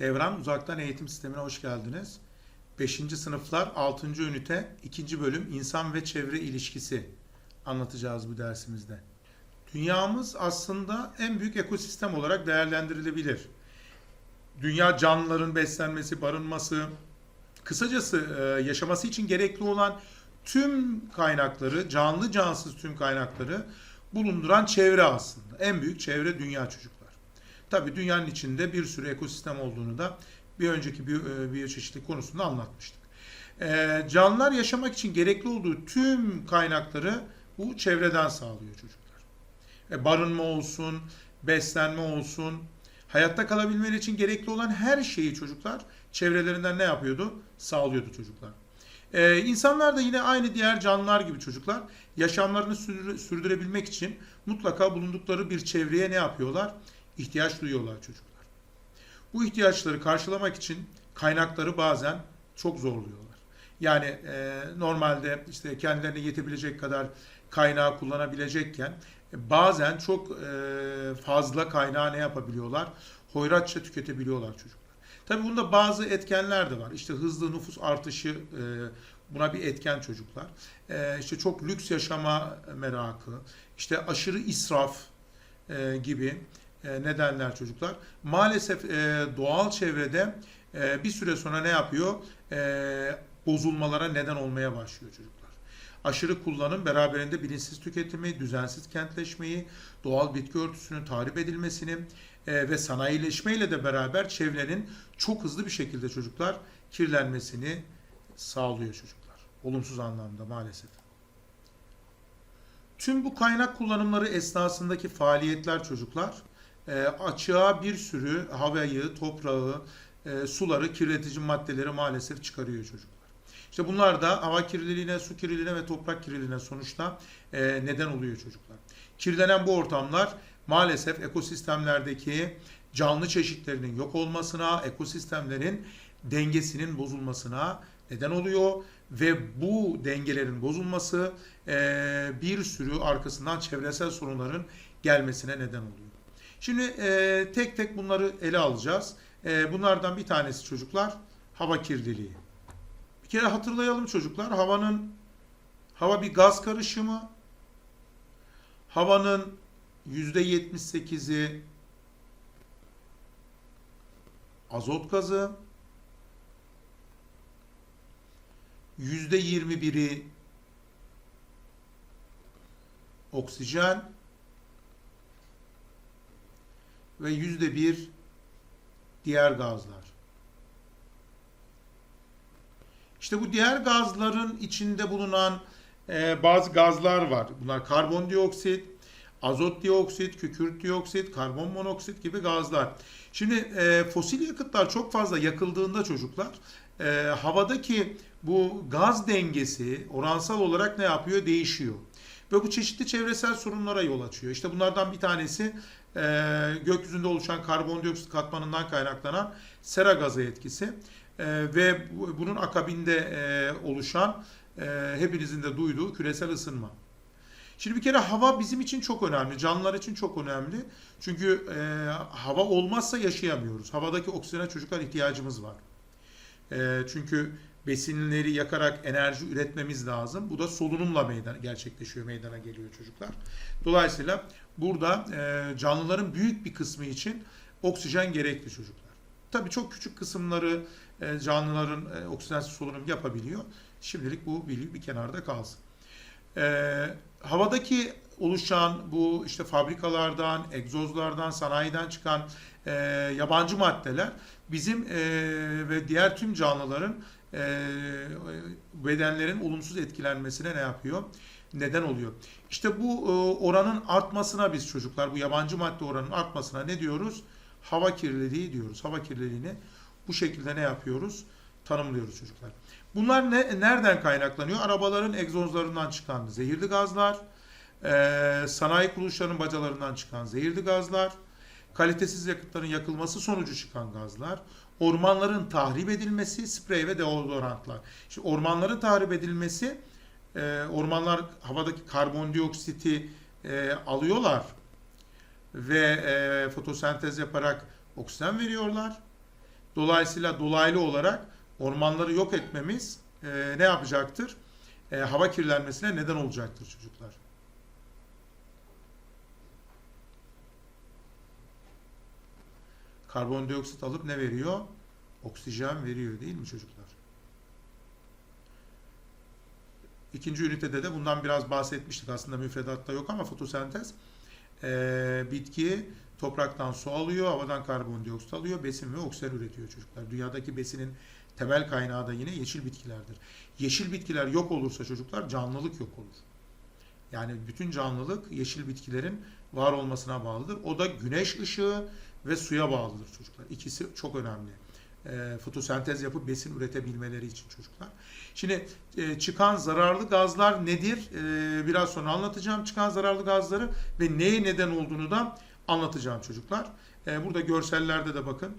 Devran Uzaktan Eğitim Sistemi'ne hoş geldiniz. 5. sınıflar 6. ünite 2. bölüm İnsan ve Çevre ilişkisi anlatacağız bu dersimizde. Dünyamız aslında en büyük ekosistem olarak değerlendirilebilir. Dünya canlıların beslenmesi, barınması, kısacası e, yaşaması için gerekli olan tüm kaynakları, canlı cansız tüm kaynakları bulunduran çevre aslında. En büyük çevre dünya çocuklar. Tabii dünyanın içinde bir sürü ekosistem olduğunu da bir önceki bir, e, bir çeşitli konusunda anlatmıştık. E, canlılar yaşamak için gerekli olduğu tüm kaynakları bu çevreden sağlıyor çocuklar. E, barınma olsun, beslenme olsun, hayatta kalabilmeleri için gerekli olan her şeyi çocuklar çevrelerinden ne yapıyordu? Sağlıyordu çocuklar. Ee, insanlar da yine aynı diğer canlılar gibi çocuklar yaşamlarını sürdüre- sürdürebilmek için mutlaka bulundukları bir çevreye ne yapıyorlar? İhtiyaç duyuyorlar çocuklar. Bu ihtiyaçları karşılamak için kaynakları bazen çok zorluyorlar. Yani e, normalde işte kendilerine yetebilecek kadar kaynağı kullanabilecekken e, bazen çok e, fazla kaynağı ne yapabiliyorlar? Hoyratça tüketebiliyorlar çocuklar. Tabii bunda bazı etkenler de var. İşte hızlı nüfus artışı e, buna bir etken çocuklar. E, işte çok lüks yaşama merakı, işte aşırı israf e, gibi e, nedenler çocuklar. Maalesef e, doğal çevrede e, bir süre sonra ne yapıyor? Bozulmalara neden olmaya başlıyor çocuklar. Aşırı kullanım beraberinde bilinçsiz tüketimi, düzensiz kentleşmeyi, doğal bitki örtüsünün tahrip edilmesini e, ve sanayileşmeyle de beraber çevrenin çok hızlı bir şekilde çocuklar kirlenmesini sağlıyor çocuklar. Olumsuz anlamda maalesef. Tüm bu kaynak kullanımları esnasındaki faaliyetler çocuklar e, açığa bir sürü havayı, toprağı, e, suları, kirletici maddeleri maalesef çıkarıyor çocuklar. İşte bunlar da hava kirliliğine, su kirliliğine ve toprak kirliliğine sonuçta e, neden oluyor çocuklar. Kirlenen bu ortamlar maalesef ekosistemlerdeki canlı çeşitlerinin yok olmasına, ekosistemlerin dengesinin bozulmasına neden oluyor ve bu dengelerin bozulması e, bir sürü arkasından çevresel sorunların gelmesine neden oluyor. Şimdi e, tek tek bunları ele alacağız. E, bunlardan bir tanesi çocuklar hava kirliliği. Bir kere hatırlayalım çocuklar havanın hava bir gaz karışımı. Havanın %78'i azot gazı, %21'i oksijen ve %1 diğer gazlar. İşte bu diğer gazların içinde bulunan e, bazı gazlar var. Bunlar karbondioksit, azot dioksit, kükürt dioksit, karbon monoksit gibi gazlar. Şimdi e, fosil yakıtlar çok fazla yakıldığında çocuklar e, havadaki bu gaz dengesi oransal olarak ne yapıyor? Değişiyor. Ve bu çeşitli çevresel sorunlara yol açıyor. İşte bunlardan bir tanesi e, gökyüzünde oluşan karbondioksit katmanından kaynaklanan sera gazı etkisi E, ve bu- bunun akabinde e, oluşan e, hepinizin de duyduğu küresel ısınma. Şimdi bir kere hava bizim için çok önemli, canlılar için çok önemli. Çünkü e, hava olmazsa yaşayamıyoruz. Havadaki oksijene çocuklar ihtiyacımız var. E, çünkü besinleri yakarak enerji üretmemiz lazım. Bu da solunumla meydana gerçekleşiyor, meydana geliyor çocuklar. Dolayısıyla burada e, canlıların büyük bir kısmı için oksijen gerekli çocuklar. Tabii çok küçük kısımları e, canlıların e, oksijensiz solunum yapabiliyor. Şimdilik bu bilgi bir kenarda kalsın. E, havadaki oluşan bu işte fabrikalardan, egzozlardan, sanayiden çıkan e, yabancı maddeler bizim e, ve diğer tüm canlıların e, bedenlerin olumsuz etkilenmesine ne yapıyor? Neden oluyor. İşte bu e, oranın artmasına biz çocuklar, bu yabancı madde oranının artmasına ne diyoruz? Hava kirliliği diyoruz. Hava kirliliğini bu şekilde ne yapıyoruz? Tanımlıyoruz çocuklar. Bunlar ne, nereden kaynaklanıyor? Arabaların egzozlarından çıkan zehirli gazlar, e, sanayi kuruluşlarının bacalarından çıkan zehirli gazlar, kalitesiz yakıtların yakılması sonucu çıkan gazlar, ormanların tahrip edilmesi, sprey ve deodorantlar. Şimdi ormanların tahrip edilmesi, e, ormanlar havadaki karbondioksiti e, alıyorlar ve e, fotosentez yaparak oksijen veriyorlar. Dolayısıyla dolaylı olarak ormanları yok etmemiz e, ne yapacaktır? E, hava kirlenmesine neden olacaktır çocuklar. Karbondioksit alıp ne veriyor? Oksijen veriyor değil mi çocuklar? İkinci ünitede de bundan biraz bahsetmiştik. Aslında müfredatta yok ama fotosentez e, bitki topraktan su alıyor, havadan karbondioksit alıyor, besin ve oksijen üretiyor çocuklar. Dünyadaki besinin temel kaynağı da yine yeşil bitkilerdir. Yeşil bitkiler yok olursa çocuklar canlılık yok olur. Yani bütün canlılık yeşil bitkilerin var olmasına bağlıdır. O da güneş ışığı ve suya bağlıdır çocuklar. İkisi çok önemli. E, fotosentez yapıp besin üretebilmeleri için çocuklar. Şimdi e, çıkan zararlı gazlar nedir? E, biraz sonra anlatacağım çıkan zararlı gazları ve neye neden olduğunu da anlatacağım çocuklar. E, burada görsellerde de bakın.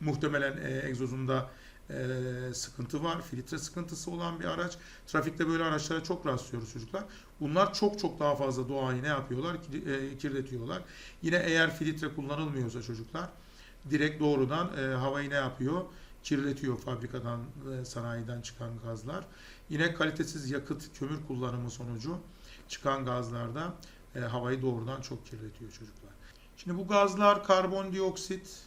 Muhtemelen e, egzozunda e, sıkıntı var. Filtre sıkıntısı olan bir araç. Trafikte böyle araçlara çok rastlıyoruz çocuklar. Bunlar çok çok daha fazla doğayı ne yapıyorlar? E, kirletiyorlar. Yine eğer filtre kullanılmıyorsa çocuklar direkt doğrudan e, havayı ne yapıyor? Kirletiyor fabrikadan ve sanayiden çıkan gazlar. Yine kalitesiz yakıt, kömür kullanımı sonucu çıkan gazlarda e, havayı doğrudan çok kirletiyor çocuklar. Şimdi bu gazlar karbondioksit,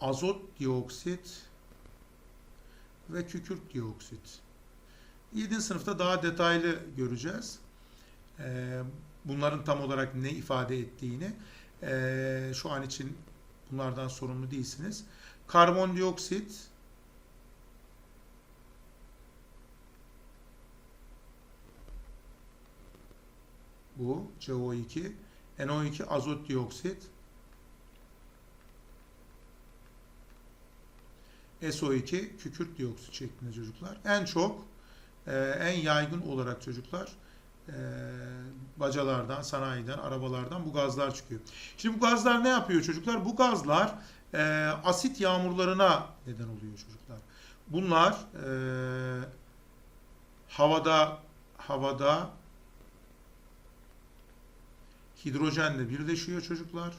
azot dioksit ve kükürt dioksit. 7. sınıfta daha detaylı göreceğiz. Ee, Bunların tam olarak ne ifade ettiğini. Ee, Şu an için bunlardan sorumlu değilsiniz. Karbondioksit, bu CO2, NO2 azot dioksit, SO2 kükürt dioksit şeklinde çocuklar. En çok e, en yaygın olarak çocuklar e, bacalardan, sanayiden, arabalardan bu gazlar çıkıyor. Şimdi bu gazlar ne yapıyor çocuklar? Bu gazlar e, asit yağmurlarına neden oluyor çocuklar. Bunlar e, havada havada hidrojenle birleşiyor çocuklar.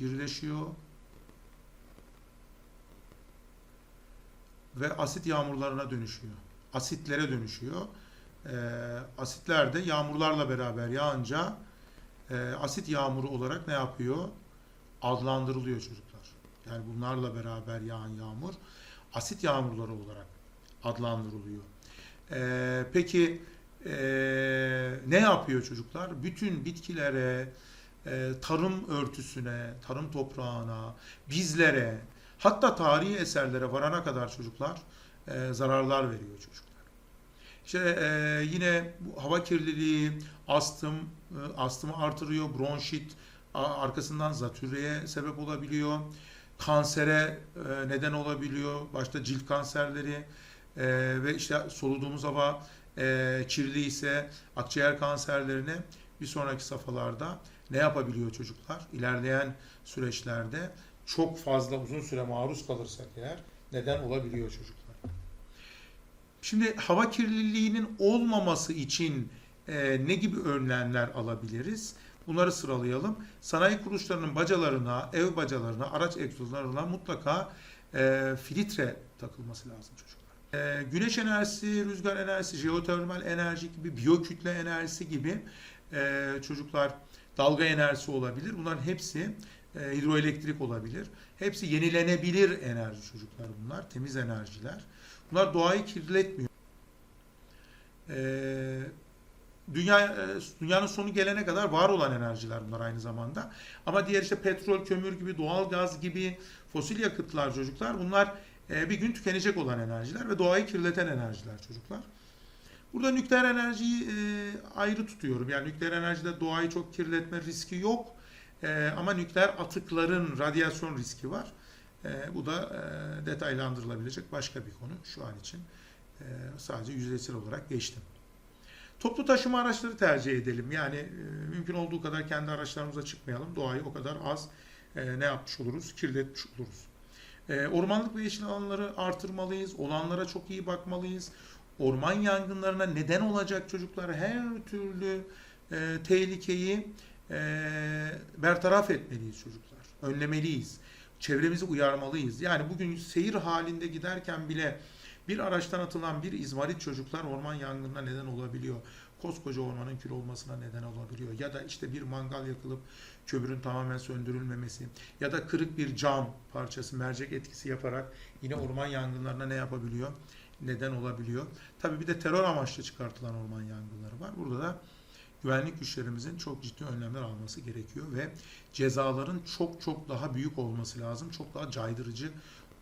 Birleşiyor. Ve asit yağmurlarına dönüşüyor. Asitlere dönüşüyor. E, asitler de yağmurlarla beraber yağınca e, asit yağmuru olarak ne yapıyor? Adlandırılıyor çocuklar. Yani bunlarla beraber yağan yağmur asit yağmurları olarak adlandırılıyor. E, peki e, ne yapıyor çocuklar? Bütün bitkilere, e, tarım örtüsüne, tarım toprağına, bizlere, hatta tarihi eserlere varana kadar çocuklar e, zararlar veriyor çocuklar. İşte e, yine bu hava kirliliği, astım, e, astımı artırıyor, bronşit, a- arkasından zatürreye sebep olabiliyor, kansere e, neden olabiliyor, başta cilt kanserleri e, ve işte soluduğumuz hava e, kirli ise akciğer kanserlerine bir sonraki safhalarda ne yapabiliyor çocuklar? İlerleyen süreçlerde çok fazla uzun süre maruz kalırsak eğer neden olabiliyor çocuklar. Şimdi hava kirliliğinin olmaması için e, ne gibi önlemler alabiliriz? Bunları sıralayalım. Sanayi kuruluşlarının bacalarına, ev bacalarına, araç egzozlarına mutlaka e, filtre takılması lazım çocuklar. E, güneş enerjisi, rüzgar enerjisi, jeotermal enerji gibi, biyokütle enerjisi gibi e, çocuklar dalga enerjisi olabilir. Bunların hepsi e, hidroelektrik olabilir. Hepsi yenilenebilir enerji çocuklar bunlar. Temiz enerjiler. Bunlar doğayı kirletmiyor. E, dünya e, dünyanın sonu gelene kadar var olan enerjiler bunlar aynı zamanda. Ama diğer işte petrol, kömür gibi, doğal gaz gibi fosil yakıtlar çocuklar bunlar e, bir gün tükenecek olan enerjiler ve doğayı kirleten enerjiler çocuklar. Burada nükleer enerjiyi e, ayrı tutuyorum. Yani nükleer enerjide doğayı çok kirletme riski yok. E, ama nükleer atıkların radyasyon riski var. E, bu da e, detaylandırılabilecek başka bir konu şu an için. E, sadece yüzeysel olarak geçtim. Toplu taşıma araçları tercih edelim. Yani e, mümkün olduğu kadar kendi araçlarımıza çıkmayalım. Doğayı o kadar az e, ne yapmış oluruz? Kirletmiş oluruz. E, ormanlık ve yeşil alanları artırmalıyız. Olanlara çok iyi bakmalıyız. Orman yangınlarına neden olacak çocuklar her türlü e, tehlikeyi e, bertaraf etmeliyiz çocuklar. Önlemeliyiz. Çevremizi uyarmalıyız. Yani bugün seyir halinde giderken bile bir araçtan atılan bir izmarit çocuklar orman yangınına neden olabiliyor. Koskoca ormanın kül olmasına neden olabiliyor. Ya da işte bir mangal yakılıp kömürün tamamen söndürülmemesi ya da kırık bir cam parçası mercek etkisi yaparak yine orman yangınlarına ne yapabiliyor? Neden olabiliyor. Tabii bir de terör amaçlı çıkartılan orman yangınları var. Burada da güvenlik güçlerimizin çok ciddi önlemler alması gerekiyor ve cezaların çok çok daha büyük olması lazım. Çok daha caydırıcı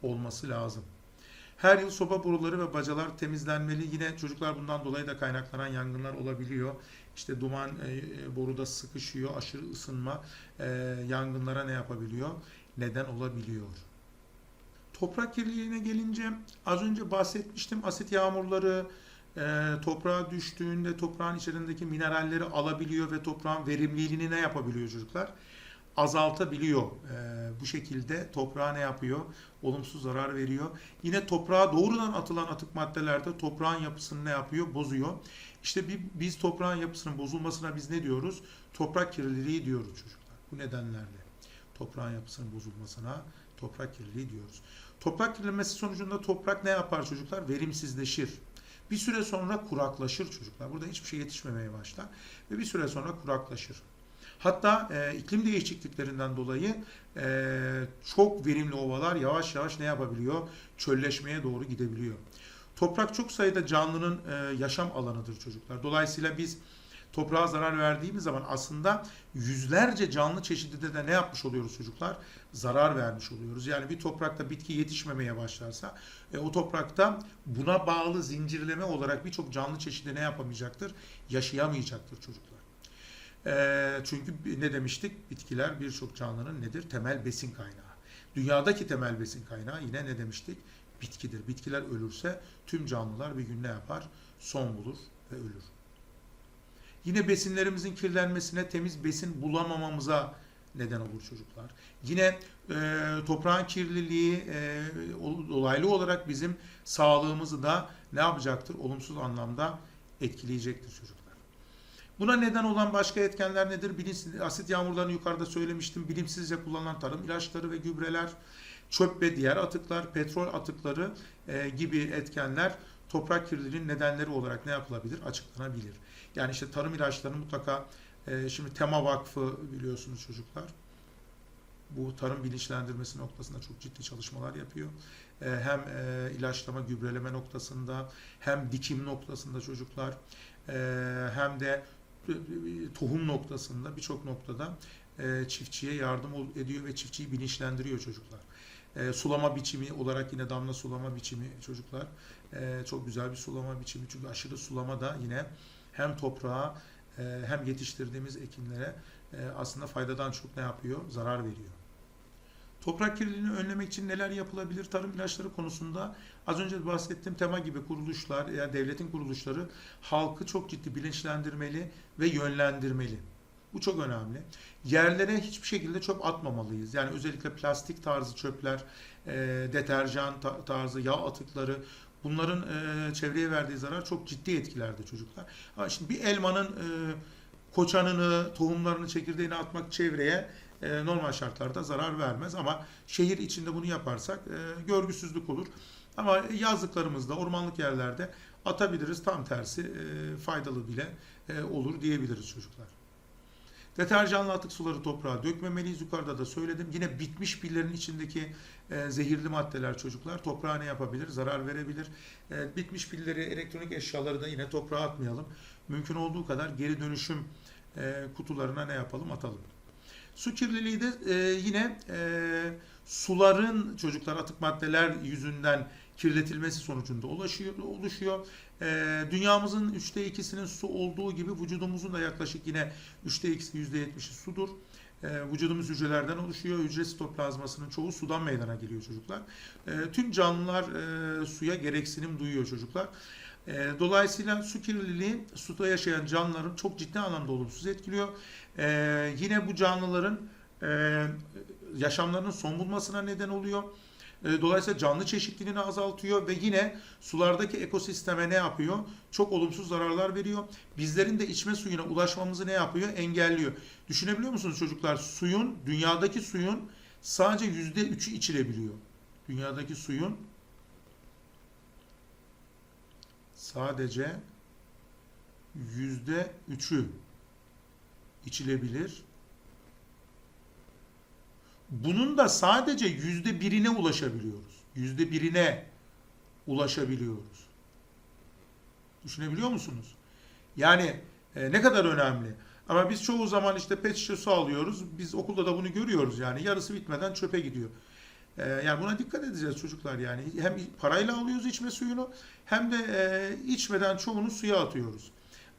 olması lazım. Her yıl soba boruları ve bacalar temizlenmeli. Yine çocuklar bundan dolayı da kaynaklanan yangınlar olabiliyor. İşte duman e, boruda sıkışıyor, aşırı ısınma e, yangınlara ne yapabiliyor? Neden olabiliyor. Toprak kirliliğine gelince az önce bahsetmiştim. Asit yağmurları e, toprağa düştüğünde toprağın içerisindeki mineralleri alabiliyor ve toprağın verimliliğini ne yapabiliyor çocuklar? Azaltabiliyor. E, bu şekilde toprağa ne yapıyor? Olumsuz zarar veriyor. Yine toprağa doğrudan atılan atık maddelerde toprağın yapısını ne yapıyor? Bozuyor. İşte bir, biz toprağın yapısının bozulmasına biz ne diyoruz? Toprak kirliliği diyoruz çocuklar. Bu nedenlerle toprağın yapısının bozulmasına toprak kirliliği diyoruz. Toprak kirlenmesi sonucunda toprak ne yapar çocuklar? Verimsizleşir. Bir süre sonra kuraklaşır çocuklar. Burada hiçbir şey yetişmemeye başlar ve bir süre sonra kuraklaşır. Hatta e, iklim değişikliklerinden dolayı e, çok verimli ovalar yavaş yavaş ne yapabiliyor? Çölleşmeye doğru gidebiliyor. Toprak çok sayıda canlının e, yaşam alanıdır çocuklar. Dolayısıyla biz toprağa zarar verdiğimiz zaman aslında yüzlerce canlı çeşidide de ne yapmış oluyoruz çocuklar? Zarar vermiş oluyoruz. Yani bir toprakta bitki yetişmemeye başlarsa e, o toprakta buna bağlı zincirleme olarak birçok canlı çeşidi ne yapamayacaktır? Yaşayamayacaktır çocuklar. E, çünkü ne demiştik? Bitkiler birçok canlının nedir? Temel besin kaynağı. Dünyadaki temel besin kaynağı yine ne demiştik? Bitkidir. Bitkiler ölürse tüm canlılar bir gün ne yapar? Son bulur ve ölür. Yine besinlerimizin kirlenmesine, temiz besin bulamamamıza neden olur çocuklar. Yine e, toprağın kirliliği e, dolaylı olarak bizim sağlığımızı da ne yapacaktır? Olumsuz anlamda etkileyecektir çocuklar. Buna neden olan başka etkenler nedir? Bilinçsiz, asit yağmurlarını yukarıda söylemiştim. Bilimsizce kullanılan tarım ilaçları ve gübreler, çöp ve diğer atıklar, petrol atıkları e, gibi etkenler toprak kirliliğinin nedenleri olarak ne yapılabilir? Açıklanabilir. Yani işte tarım ilaçlarını mutlaka e, şimdi Tema Vakfı biliyorsunuz çocuklar. Bu tarım bilinçlendirmesi noktasında çok ciddi çalışmalar yapıyor. E, hem e, ilaçlama, gübreleme noktasında, hem dikim noktasında çocuklar, e, hem de e, tohum noktasında birçok noktada e, çiftçiye yardım ediyor ve çiftçiyi bilinçlendiriyor çocuklar. E, sulama biçimi olarak yine damla sulama biçimi çocuklar. E, çok güzel bir sulama biçimi çünkü aşırı sulama da yine hem toprağa e, hem yetiştirdiğimiz ekinlere e, aslında faydadan çok ne yapıyor? Zarar veriyor. Toprak kirliliğini önlemek için neler yapılabilir? Tarım ilaçları konusunda az önce bahsettiğim tema gibi kuruluşlar, yani devletin kuruluşları halkı çok ciddi bilinçlendirmeli ve yönlendirmeli. Bu çok önemli. Yerlere hiçbir şekilde çöp atmamalıyız. Yani özellikle plastik tarzı çöpler, e, deterjan tarzı yağ atıkları bunların e, çevreye verdiği zarar çok ciddi etkilerde çocuklar. Ha şimdi bir elmanın e, koçanını, tohumlarını, çekirdeğini atmak çevreye e, normal şartlarda zarar vermez ama şehir içinde bunu yaparsak e, görgüsüzlük olur. Ama yazlıklarımızda, ormanlık yerlerde atabiliriz. Tam tersi e, faydalı bile e, olur diyebiliriz çocuklar. Deterjanlı atık suları toprağa dökmemeliyiz. Yukarıda da söyledim. Yine bitmiş pillerin içindeki e, zehirli maddeler çocuklar toprağa ne yapabilir? Zarar verebilir. E, bitmiş pilleri, elektronik eşyaları da yine toprağa atmayalım. Mümkün olduğu kadar geri dönüşüm e, kutularına ne yapalım? Atalım. Su kirliliği de e, yine e, suların çocuklar atık maddeler yüzünden kirletilmesi sonucunda oluşuyor. oluşuyor. E, dünyamızın üçte ikisinin su olduğu gibi vücudumuzun da yaklaşık yine üçte ikisi yüzde yetmişi sudur. E, vücudumuz hücrelerden oluşuyor. Hücre sitoplazmasının çoğu sudan meydana geliyor çocuklar. E, tüm canlılar e, suya gereksinim duyuyor çocuklar. E, dolayısıyla su kirliliği suda yaşayan canlıların çok ciddi anlamda olumsuz etkiliyor. E, yine bu canlıların e, yaşamlarının son bulmasına neden oluyor. E, Dolayısıyla canlı çeşitliliğini azaltıyor ve yine sulardaki ekosisteme ne yapıyor? Çok olumsuz zararlar veriyor. Bizlerin de içme suyuna ulaşmamızı ne yapıyor? Engelliyor. Düşünebiliyor musunuz çocuklar? Suyun, dünyadaki suyun sadece yüzde üçü içilebiliyor. Dünyadaki suyun sadece yüzde üçü içilebilir. Bunun da sadece yüzde birine ulaşabiliyoruz. Yüzde birine ulaşabiliyoruz. Düşünebiliyor musunuz? Yani e, ne kadar önemli. Ama biz çoğu zaman işte pet şişe su alıyoruz. Biz okulda da bunu görüyoruz yani. Yarısı bitmeden çöpe gidiyor. E, yani buna dikkat edeceğiz çocuklar yani. Hem parayla alıyoruz içme suyunu hem de e, içmeden çoğunu suya atıyoruz.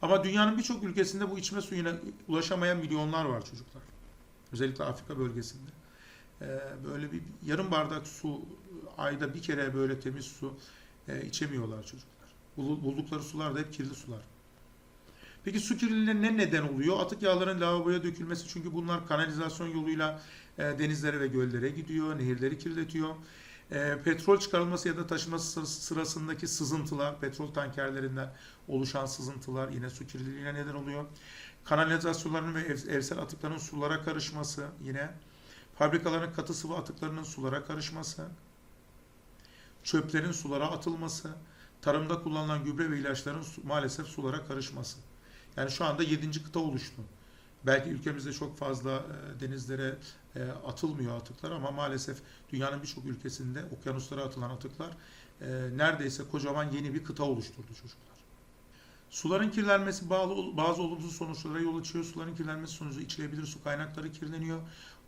Ama dünyanın birçok ülkesinde bu içme suyuna ulaşamayan milyonlar var çocuklar. Özellikle Afrika bölgesinde. Ee, böyle bir yarım bardak su ayda bir kere böyle temiz su e, içemiyorlar çocuklar. Bul- Buldukları sular da hep kirli sular. Peki su kirliliğine ne neden oluyor? Atık yağların lavaboya dökülmesi çünkü bunlar kanalizasyon yoluyla e, denizlere ve göllere gidiyor, nehirleri kirletiyor. E, petrol çıkarılması ya da taşınması sır- sırasındaki sızıntılar, petrol tankerlerinden oluşan sızıntılar yine su kirliliğine neden oluyor. Kanalizasyonların ve ev- evsel atıkların sulara karışması yine. Fabrikaların katı sıvı atıklarının sulara karışması. Çöplerin sulara atılması. Tarımda kullanılan gübre ve ilaçların su- maalesef sulara karışması. Yani şu anda 7. kıta oluştu. Belki ülkemizde çok fazla e, denizlere e, atılmıyor atıklar ama maalesef dünyanın birçok ülkesinde okyanuslara atılan atıklar e, neredeyse kocaman yeni bir kıta oluşturdu çocuklar. Suların kirlenmesi bağlı, bazı olumsuz sonuçlara yol açıyor. Suların kirlenmesi sonucu içilebilir su kaynakları kirleniyor.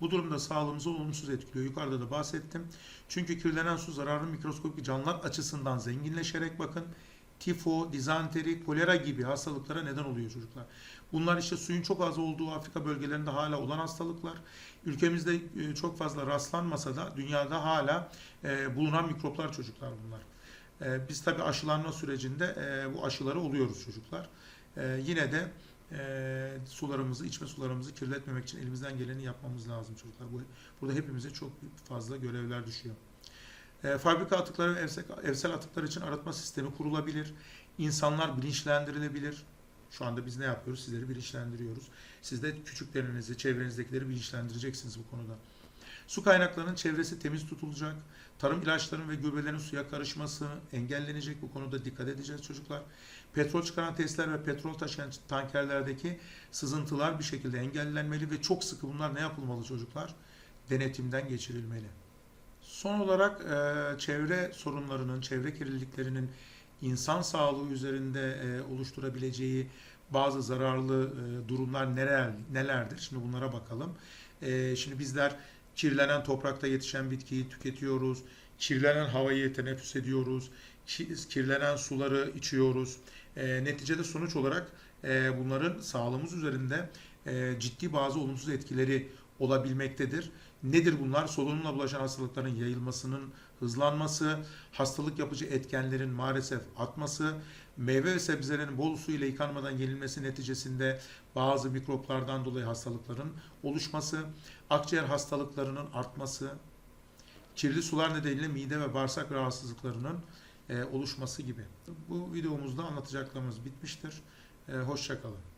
Bu durumda sağlığımızı olumsuz etkiliyor. Yukarıda da bahsettim. Çünkü kirlenen su zararlı mikroskopik canlılar açısından zenginleşerek bakın tifo, dizanteri, kolera gibi hastalıklara neden oluyor çocuklar. Bunlar işte suyun çok az olduğu Afrika bölgelerinde hala olan hastalıklar. Ülkemizde e, çok fazla rastlanmasa da dünyada hala e, bulunan mikroplar çocuklar bunlar. E, Biz tabii aşılanma sürecinde e, bu aşıları oluyoruz çocuklar. E, Yine de e, sularımızı, içme sularımızı kirletmemek için elimizden geleni yapmamız lazım çocuklar. Bu, burada hepimize çok fazla görevler düşüyor. E, fabrika atıkları ve evsel, evsel atıklar için arıtma sistemi kurulabilir. İnsanlar bilinçlendirilebilir. Şu anda biz ne yapıyoruz? Sizleri bilinçlendiriyoruz. Siz de küçüklerinizi, çevrenizdekileri bilinçlendireceksiniz bu konuda. Su kaynaklarının çevresi temiz tutulacak. Tarım ilaçların ve gübrelerin suya karışması engellenecek. Bu konuda dikkat edeceğiz çocuklar. Petrol çıkaran tesisler ve petrol taşıyan tankerlerdeki sızıntılar bir şekilde engellenmeli ve çok sıkı bunlar ne yapılmalı çocuklar? Denetimden geçirilmeli. Son olarak e, çevre sorunlarının, çevre kirliliklerinin insan sağlığı üzerinde e, oluşturabileceği bazı zararlı e, durumlar neler nelerdir? Şimdi bunlara bakalım. E, şimdi bizler kirlenen toprakta yetişen bitkiyi tüketiyoruz. Kirlenen havayı teneffüs ediyoruz. ki- Kirlenen suları içiyoruz. E, neticede sonuç olarak e, bunların sağlığımız üzerinde e, ciddi bazı olumsuz etkileri olabilmektedir. Nedir bunlar? Solunumla bulaşan hastalıkların yayılmasının hızlanması, hastalık yapıcı etkenlerin maalesef artması, meyve ve sebzelerin bol su ile yıkanmadan yenilmesi neticesinde bazı mikroplardan dolayı hastalıkların oluşması, akciğer hastalıklarının artması, kirli sular nedeniyle mide ve bağırsak rahatsızlıklarının e, oluşması gibi. Bu videomuzda anlatacaklarımız bitmiştir. E, hoşça kalın.